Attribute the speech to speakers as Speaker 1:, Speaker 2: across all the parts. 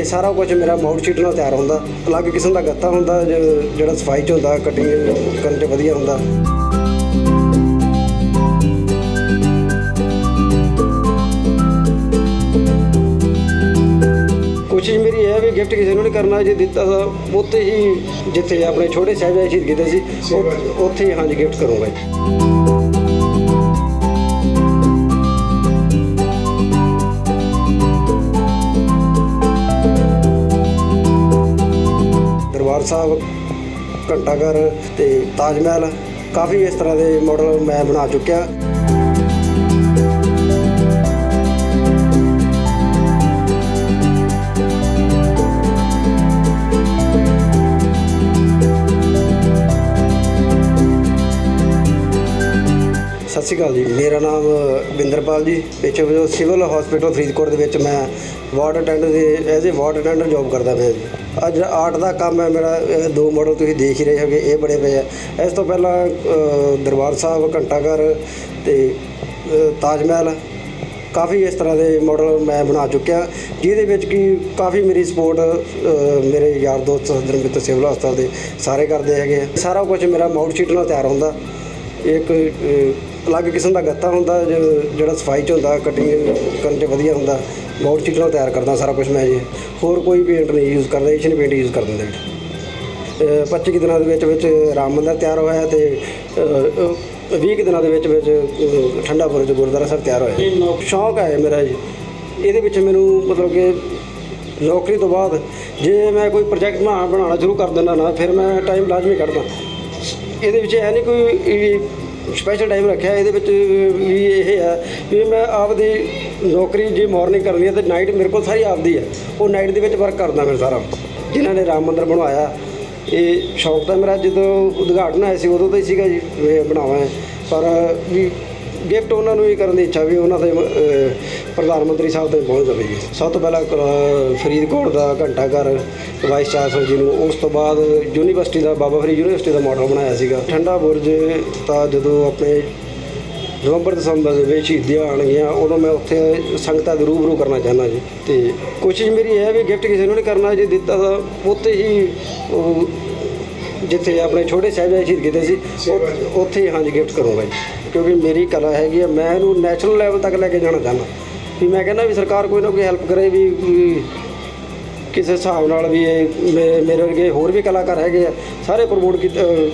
Speaker 1: ਇਹ ਸਾਰਾ ਕੁਝ ਮੇਰਾ ਮਾਊਟ ਸ਼ੀਟ ਨਾਲ ਤਿਆਰ ਹੁੰਦਾ। ਅਲੱਗ ਕਿਸਮ ਦਾ ਗੱਤਾ ਹੁੰਦਾ ਜਿਹੜਾ ਸਫ਼ਾਈ ਚ ਹੁੰਦਾ ਕਟਿੰਗ ਕਰਨ ਚ ਵਧੀਆ ਹੁੰਦਾ। ਕੋਸ਼ਿਸ਼ ਮੇਰੀ ਇਹ ਹੈ ਵੀ ਗਿਫਟ ਕਿਸੇ ਨੂੰ ਨਹੀਂ ਕਰਨਾ ਜੇ ਦਿੱਤਾ ਤਾਂ ਉੱਥੇ ਹੀ ਜਿੱਥੇ ਆਪਣੇ ਛੋਟੇ ਸਾਹਿਬਜ਼ਾਦੇ ਸ਼ਹੀਦ ਕੀਤੇ ਸੀ ਉੱਥੇ ਹੀ ਹਾਂਜੀ ਗਿਫਟ ਕਰੂੰਗਾ ਦਰਬਾਰ ਸਾਹਿਬ ਘੰਟਾਘਰ ਤੇ ਤਾਜ ਮਹਿਲ ਕਾਫੀ ਇਸ ਤਰ੍ਹਾਂ ਦੇ ਮਾਡਲ ਮੈਂ ਬਣਾ ਚੁੱਕਿਆ। ਸ਼੍ਰੀ ਅਕਾਲ ਜੀ। ਮੇਰਾ ਨਾਮ ਬਿੰਦਰਪਾਲ ਜੀ। ਪੇਸ਼ੇ ਵਜੋਂ ਸਿਵਲ ਹਸਪੀਟਲ ਫਰੀਦਕੋਟ ਦੇ ਵਿੱਚ ਮੈਂ ਵਾਰਡ ਅਟੈਂਡਰ ਦੇ ਐਜ਼ ਅ ਵਾਰਡ ਅਟੈਂਡਰ ਜੌਬ ਕਰਦਾ ਮੈਂ ਜੀ। ਅੱਜ ਆਰਟ ਦਾ ਕੰਮ ਹੈ ਮੇਰਾ। ਇਹ ਦੋ ਮਾਡਲ ਤੁਸੀਂ ਦੇਖ ਹੀ ਰਹੇ ਹੋਗੇ, ਇਹ ਬੜੇ ਪਏ ਆ। ਇਸ ਤੋਂ ਪਹਿਲਾਂ ਦਰਬਾਰ ਸਾਹਿਬ, ਘੰਟਾਘਰ ਤੇ ਤਾਜ ਮਹਿਲ, ਕਾਫੀ ਇਸ ਤਰ੍ਹਾਂ ਦੇ ਮਾਡਲ ਮੈਂ ਬਣਾ ਚੁੱਕਿਆ। ਜਿਹਦੇ ਵਿੱਚ ਕਿ ਕਾਫੀ ਮੇਰੀ ਸਪੋਰਟ ਮੇਰੇ ਯਾਰ ਦੋਸਤ ਸਦਰ ਮਿੱਤਰ ਸਿਵਲ ਹਸਪਤਾਲ ਦੇ ਸਾਰੇ ਕਰਦੇ ਹੈਗੇ ਆ। ਸਾਰਾ ਕੁਝ ਮੇਰਾ ਮਾਊਟ ਸ਼ੀਟ ਨਾਲ ਤਿਆਰ ਹੁੰਦਾ। ਇੱਕ ਅਲੱਗ ਕਿਸਮ ਦਾ ਗੱਤਾ ਹੁੰਦਾ ਜ- ਜਿਹੜਾ ਸਫ਼ਾਈ ਚ ਹੁੰਦਾ ਕਟਿੰਗ ਕਰਨ ਚ ਵਧੀਆ ਹੁੰਦਾ ਮਾਊਟ ਸ਼ੀਟ ਨਾਲ ਤਿਆਰ ਕਰਦਾ ਸਾਰਾ ਕੁਝ ਮੈਂ ਜੀ। ਹੋਰ ਕੋਈ ਪੇਂਟ ਨਹੀਂ ਯੂਜ਼ ਕਰਦਾ ਏਸ਼ੀਅਨ ਪੇਂਟ ਯੂਜ਼ ਕਰ ਦਿੰਦਾ ਜੀ ਅ, 25 ਕੁ ਦਿਨਾਂ ਦੇ ਵਿੱਚ ਵਿੱਚ ਰਾਮ ਮੰਦਿਰ ਤਿਆਰ ਹੋਇਆ ਤੇ ਅ, ਅ, 20 ਕੁ ਦਿਨਾਂ ਦੇ ਵਿੱਚ ਵਿੱਚ ਠੰਡਾ ਬੁਰਜ ਗੁਰਦੁਆਰਾ ਸਾਹਿਬ ਤਿਆਰ ਹੋਇਆ। ਸ਼ੌਂਕ ਹੈ ਮੇਰਾ ਜੀ। ਇਹਦੇ ਵਿੱਚ ਮੈਨੂੰ ਮਤਲਬ ਕਿ ਨੌਕਰੀ ਤੋਂ ਬਾਅਦ ਜੇ ਮੈਂ ਕੋਈ ਪ੍ਰੋਜੈਕਟ ਬਣਾ ਬਣਾਉਣਾ ਸ਼ੁਰੂ ਕਰ ਦਿੰਦਾ ਨਾ ਫਿਰ ਮੈਂ ਟਾਈਮ ਲਾਜ਼ਮੀ ਕੱਢਦਾ। ਇਹਦੇ ਵਿੱਚ ਇਹ ਨਹੀਂ ਕੋਈ ਸਪੈਸ਼ਲ ਟਾਈਮ ਰੱਖਿਆ, ਇਹਦੇ ਵਿੱਚ ਵੀ ਇਹ ਹੈ ਵੀ ਮੈਂ ਆਪਦੀ ਨੌਕਰੀ ਜੇ ਮਾਰਨਿੰਗ ਕਰਨੀ ਹੈ ਤੇ ਨਾਈਟ ਮੇਰੇ ਕੋਲ ਸਾਰੀ ਆਪਦੀ ਹੈ ਉਹ ਨਾਈਟ ਦੇ ਵਿੱਚ ਵਰਕ ਕਰਦਾ ਮੈਂ ਸਾਰਾ। ਜਿਨ੍ਹਾਂ ਨੇ ਰਾਮ ਮੰਦਿਰ ਬਣਵਾਇਆ। ਇਹ ਸ਼ੌਕ ਤਾਂ ਮੇਰਾ ਜਦੋਂ ਉਦਘਾਟਨ ਆਇਆ ਸੀ, ਉਦੋਂ ਤੋਂ ਹੀ ਸੀਗਾ ਜੀ ਬਣਾਵਾਂ ਪਰ ਵੀ ਗਿਫਟ ਉਹਨਾਂ ਨੂੰ ਹੀ ਕਰਨ ਦੀ ਇੱਛਾ ਵੀ ਉਹਨਾਂ ਦੇ ਪ੍ਰਧਾਨ ਮੰਤਰੀ ਸਾਹਿਬ ਤੱਕ ਪਹੁੰਚ ਜਾਵੇਗੀ ਸਭ ਤੋਂ ਪਹਿਲਾਂ ਅਹ, ਫਰੀਦਕੋਟ ਦਾ ਘੰਟਾ ਘਰ ਵਾਈਸ ਚਾਂਸਲਰ ਜੀ ਨੂੰ ਉਸ ਤੋਂ ਬਾਅਦ ਯੂਨੀਵਰਸਿਟੀ ਦਾ ਬਾਬਾ ਫਰੀਦ ਯੂਨੀਵਰਸਿਟੀ ਦਾ ਮਾਡਲ ਬਣਾਇਆ ਸੀਗਾ। ਠੰਡਾ ਬੁਰਜ ਤਾਂ ਜਦੋਂ ਆਪਣੇ ਨਵੰਬਰ ਦਸੰਬਰ ਦੇ ਵਿੱਚ ਸ਼ਹੀਦੀਆਂ ਆਉਣਗੀਆਂ ਉਦੋਂ ਮੈਂ ਉੱਥੇ ਸੰਗਤਾਂ ਦੇ ਰੂਬਰੂ ਕਰਨਾ ਚਾਹੁੰਦਾ ਜੀ। ਤੇ ਕੋਸ਼ਿਸ਼ ਮੇਰੀ ਇਹ ਹੈ ਵੀ ਗਿਫਟ ਕਿਸੇ ਨੂੰ ਨਹੀਂ ਕਰਨਾ ਜੇ ਦਿੱਤਾ ਤਾਂ ਉੱਥੇ ਹੀ ਉਹ ਜਿੱਥੇ ਆਪਣੇ ਛੋਟੇ ਸਾਹਿਬਜ਼ਾਦੇ ਸ਼ਹੀਦ ਕੀਤੇ ਸੀ ਉਹ- ਉੱਥੇ ਹੀ ਹਾਂਜੀ ਗਿਫਟ ਕਰੂੰਗਾ ਜੀ। ਕਿਉਂਕਿ ਮੇਰੀ ਕਲਾ ਹੈਗੀ ਹੈ ਮੈਂ ਇਹਨੂੰ ਨੈਸ਼ਨਲ ਲੈਵਲ ਤੱਕ ਲੈ ਕੇ ਜਾਣਾ ਚਾਹੁੰਦਾ। ਵੀ ਮੈਂ ਕਹਿੰਦਾ ਵੀ ਸਰਕਾਰ ਕੋਈ ਨਾ ਕੋਈ ਹੈਲਪ ਕਰੇ ਵੀ ਵੀ ਕਿਸੇ ਹਿਸਾਬ ਨਾਲ ਵੀ ਇਹ ਮੇ- ਮੇਰੇ ਵਰਗੇ ਹੋਰ ਵੀ ਕਲਾਕਾਰ ਹੈਗੇ ਆ, ਸਾਰੇ ਪ੍ਰਮੋਟ ਕੀਤੇ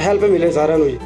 Speaker 1: ਹੈਲਪ ਮਿਲੇ ਸਾਰਿਆਂ ਨੂੰ ਜੀ।